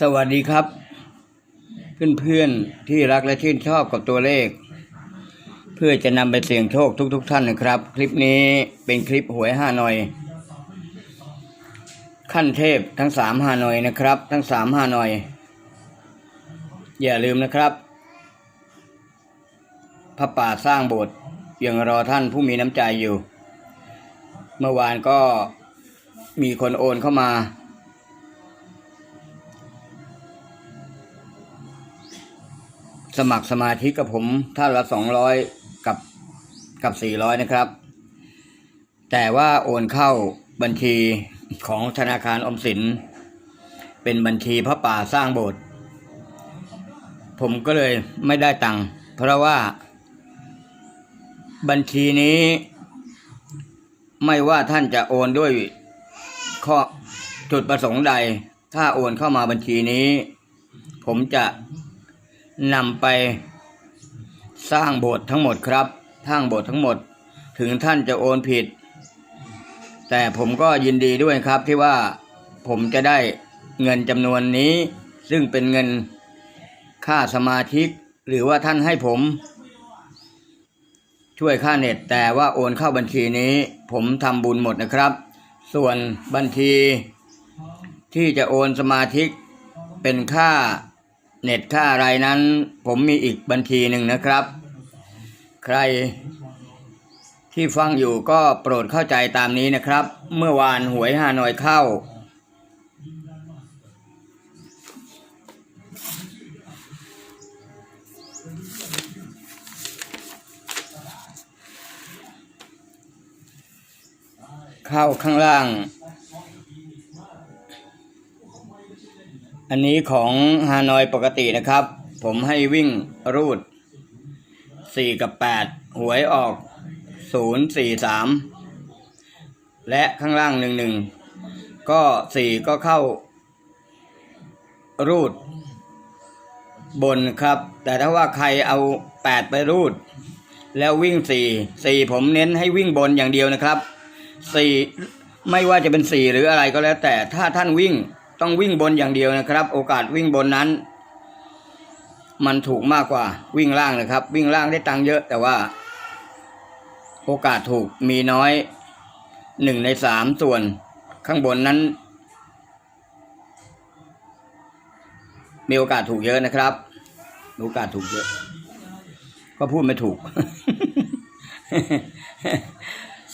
สวัสดีครับ เพื่อนๆที่รักและชื่นชอบกับตัวเลข เพื่อจะนำไปเสี่ยงโชคทุกๆท่านนะครับ คลิปนี้เป็นคลิปหวยห้าหน่อย ขั้นเทพทั้งสามห้าหน่อยนะครับ ทั้งสามห้าหน่อย อย่าลืมนะครับพระป่าสร้างโบสถ์ยังรอท่านผู้มีน้ำใจอยู่ เมื่อวานก็มีคนโอนเข้ามา สมัครสมาธิกับผมท่านละสองร้อยกับกับสี่ร้อยนะครับ แต่ว่าโอนเข้าบัญชีของธนาคารอมสิน เป็นบัญชีพระป่าสร้างโบสถ์ผมก็เลยไม่ได้ตังค์เพราะว่า บัญชีนี้ ไม่ว่าท่านจะโอนด้วยข้อจุดประสงค์ใด ถ้าโอนเข้ามาบัญชีนี้ ผมจะ นำไปสร้างโบสถ์ทั้งหมดครับสร้างโบสถ์ทั้งหมด ถึงท่านจะโอนผิด แต่ผมก็ยินดีด้วยครับที่ว่าผมจะได้เงินจำนวนนี้ ซึ่งเป็นเงินค่าสมาชิกหรือว่าท่านให้ผม ช่วยค่าเน็ตแต่ว่าโอนเข้าบัญชีนี้ ผมทำบุญหมดนะครับ ส่วนบัญชีที่จะโอนสมาชิกเป็นค่า เน็ตค่าอะไรนั้น ผมมีอีกบัญชีหนึ่งนะครับ ใครที่ฟังอยู่ก็โปรดเข้าใจตามนี้นะครับ เมื่อวานหวยฮานอยเข้า เข้าข้างล่าง อันนี้ของฮานอยปกตินะครับ ผมให้วิ่งรูดสี่กับแปดหวยออกศูนย์สี่สามและข้างล่างหนึ่งหนึ่งก็สี่ก็เข้า รูด บนครับ แต่ถ้าว่าใครเอาแปดไปรูด แล้ววิ่งสี่สี่ผมเน้นให้วิ่งบนอย่างเดียวนะครับสี่ไม่ว่าจะเป็นสี่หรืออะไรก็แล้วแต่ถ้าท่านวิ่ง ต้องวิ่งบนอย่างเดียวนะครับ โอกาสวิ่งบนนั้น มันถูกมากกว่าวิ่งล่างนะครับ วิ่งล่างได้ตังค์เยอะ แต่ว่า โอกาสถูกมีน้อยหนึ่งในสามส่วนข้างบนนั้น มีโอกาสถูกเยอะนะครับมีโอกาสถูกเยอะ ก็พูดไม่ถูก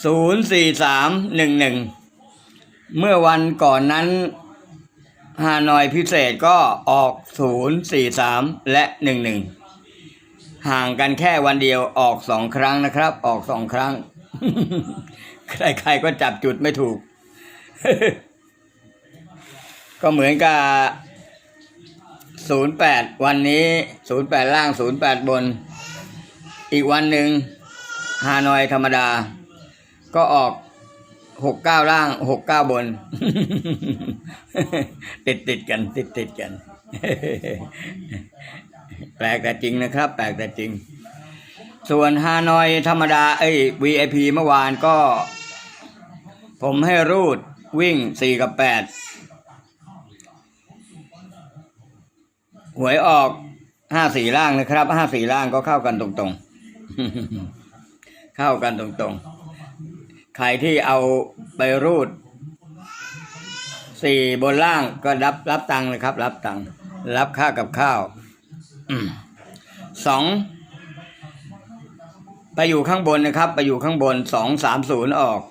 ศูนย์สี่สามหนึ่งหนึ่งเมื่อวันก่อนนั้น ฮานอยพิเศษก็ออกศูนย์สี่สามและหนึ่งหนึ่งห่างกันแค่วันเดียวออกสองครั้งนะครับ ออกสองครั้ง ใครๆก็จับจุดไม่ถูก ก็เหมือนกับศูนย์แปดวันนี้ศูนย์แปดล่างศูนย์แปดบน อีกวันหนึ่งฮานอยธรรมดา ก็ออก หกเก้าล่างหกเก้าบน ติดติดกันติดติดกัน แปลกแต่จริงนะครับ แปลกแต่จริง ส่วนฮานอยธรรมดาเอ้ย VIP เมื่อวานก็ ผมให้รูดวิ่งสี่กับแปดหวยออกห้าสี่ล่างนะครับห้าสี่ล่างก็เข้ากันตรงๆ เข้ากันตรงๆ ใครที่เอาไปรูดสี่บนล่างก็รับรับตังค์นะครับ รับตังค์รับค่ากับข้าวอสองไปอยู่ข้างบนนะครับ ไปอยู่ข้างบนสองสามศูนย์ออก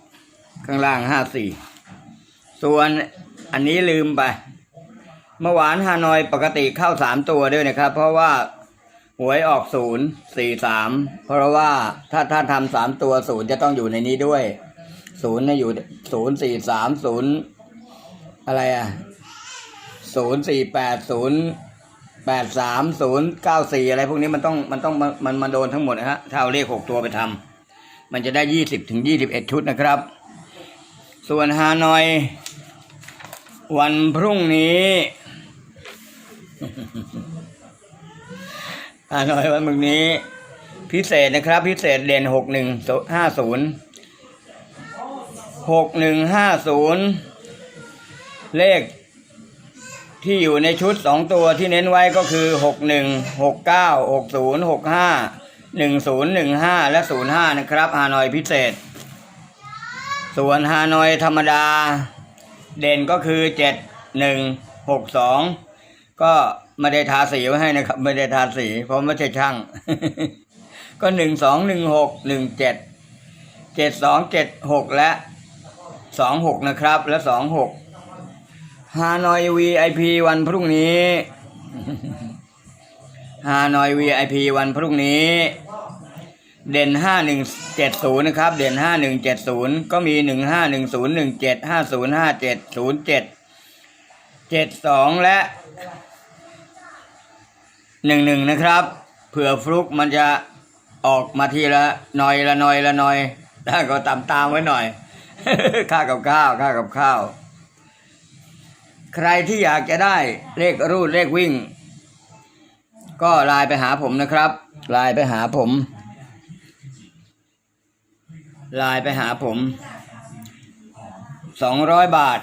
ข้างล่างห้าสี่ส่วนอันนี้ลืมไป เมื่อวานฮานอยปกติเข้าสามตัวด้วยนะครับ เพราะว่าหวยออกศูนย์สี่สามเพราะว่าถ้าถ้าทำสามตัวศูนย์จะต้องอยู่ในนี้ด้วย ศูนย์เนี่ยอยู่ศูนย์สี่สามศูนย์อะไรอะศูนย์สี่แปดศูนย์แปดสามศูนย์เก้าสี่อะไรพวกนี้มันต้องมันต้องมันมันโดนทั้งหมดนะฮะถ้าเอาเลขหกตัวไปทำมันจะได้ยี่สิบถึงยี่สิบเอ็ดชุดนะครับ ส่วนฮานอย วันพรุ่งนี้ฮานอยวันพรุ่งนี้ พิเศษนะครับ พิเศษเด่นหกหนึ่งห้าศูนย์ หกหนึ่งห้าศูนย์เลขที่อยู่ในชุดสองตัวที่เน้นไว้ก็คือหกหนึ่งหกเก้าหกศูนย์หกห้าหนึ่งศูนย์หนึ่งห้าและศูนย์ห้านะครับฮานอยพิเศษ ส่วนฮานอยธรรมดา เด่นก็คือเจ็ดหนึ่งหกสองก็ไม่ได้ทาสีไว้ให้นะครับ ไม่ได้ทาสี เพราะไม่ใช่ช่าง ก็หนึ่งสองหนึ่งหกหนึ่งเจ็ดเจ็ดสองเจ็ดหกและ สองหกนะครับ และสองหกฮานอย VIP วันพรุ่งนี้ฮานอย VIP วันพรุ่งนี้ เด่นห้าหนึ่งเจ็ดศูนย์นะครับ เด่นห้าหนึ่งเจ็ดศูนย์ก็มีหนึ่งห้าหนึ่งศูนย์หนึ่งเจ็ดห้าศูนย์ห้าเจ็ดศูนย์เจ็ดเจ็ดสองและหนึ่งหนึ่งนะครับ เผื่อฟลุกมันจะออกมาทีละหน่อยละหน่อยละหน่อยถ้าก็ตามตามไว้หน่อย ค่ากับข้าวค่ากับข้าว ใครที่อยากจะได้เลขรูดเลขวิ่ง ก็ไลน์ไปหาผมนะครับไลน์ไปหาผมไลน์ไปหาผมสองร้อยบาท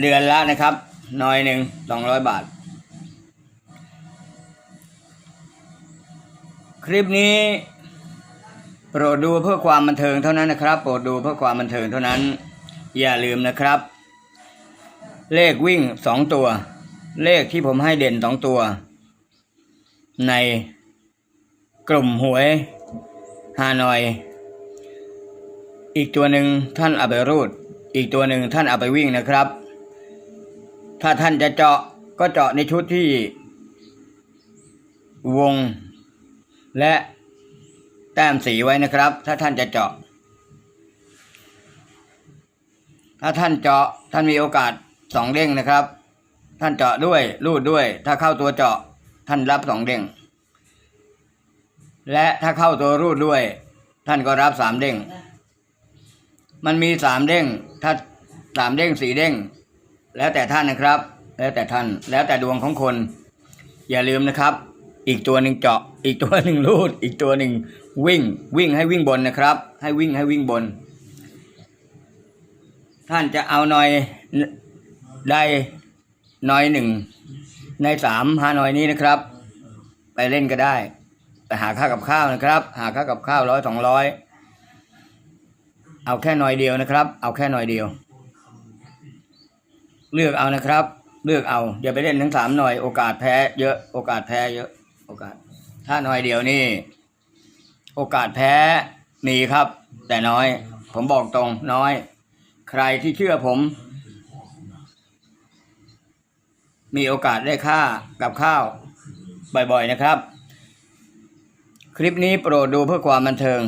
เดือนละนะครับหน้อยหนึ่งสองร้อยบาท คลิปนี้ โปรดดูเพื่อความบันเทิงเท่านั้นนะครับ โปรดดูเพื่อความบันเทิงเท่านั้น อย่าลืมนะครับ เลขวิ่งสองตัว เลขที่ผมให้เด่นสองตัว ในกลุ่มหวยฮานอย อีกตัวหนึ่งท่านเอาไปรูด อีกตัวหนึ่งท่านเอาไปวิ่งนะครับ ถ้าท่านจะเจาะก็เจาะในชุดที่ วง และ ต้มสีไว้นะครับ ถ้าท่านจะเจาะ ถ้าท่านเจาะท่านมีโอกาสสองเด้งนะครับ ท่านเจาะด้วยรูดด้วย ถ้าเข้าตัวเจาะท่านรับสองเด้งและถ้าเข้าตัวรูดด้วย ท่านก็รับสามเด้งมันมีสามเด้งถ้าสามเด้งสี่เด้งแล้วแต่ท่านนะครับ แล้วแต่ท่านแล้วแต่ดวงของคน อย่าลืมนะครับ อีกตัวหนึ่งเจาะ อีกตัวหนึ่งรูด อีกตัวหนึ่งวิ่ง วิ่งให้วิ่งบนนะครับ ให้วิ่งให้วิ่งบน ท่านจะเอาหน่อยได้หน่อยหนึ่งในสามหาหน่อยนี้นะครับ ไปเล่นก็ได้ ไปหาค่ากับข้าวนะครับ หาค่ากับข้าวร้อยสองร้อยเอาแค่หน่อยเดียวนะครับ เอาแค่หน่อยเดียว เลือกเอานะครับ เลือกเอาอย่าไปเล่นทั้งสามหน่อยโอกาสแพ้เยอะโอกาสแพ้เยอะ โอกาส ถ้าน่อยเดียวนี่ โอกาสแพ้มีครับ แต่น้อย ผมบอกตรงน้อย ใครที่เชื่อผม มีโอกาสได้ค่ากับข้าว บ่อยๆนะครับ คลิปนี้โปรดดูเพื่อความบันเทิง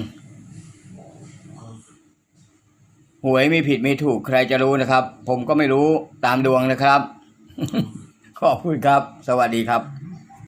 หวยมีผิดมีถูกใครจะรู้นะครับ ผมก็ไม่รู้ตามดวงนะครับ ขอบคุณครับ สวัสดีครับ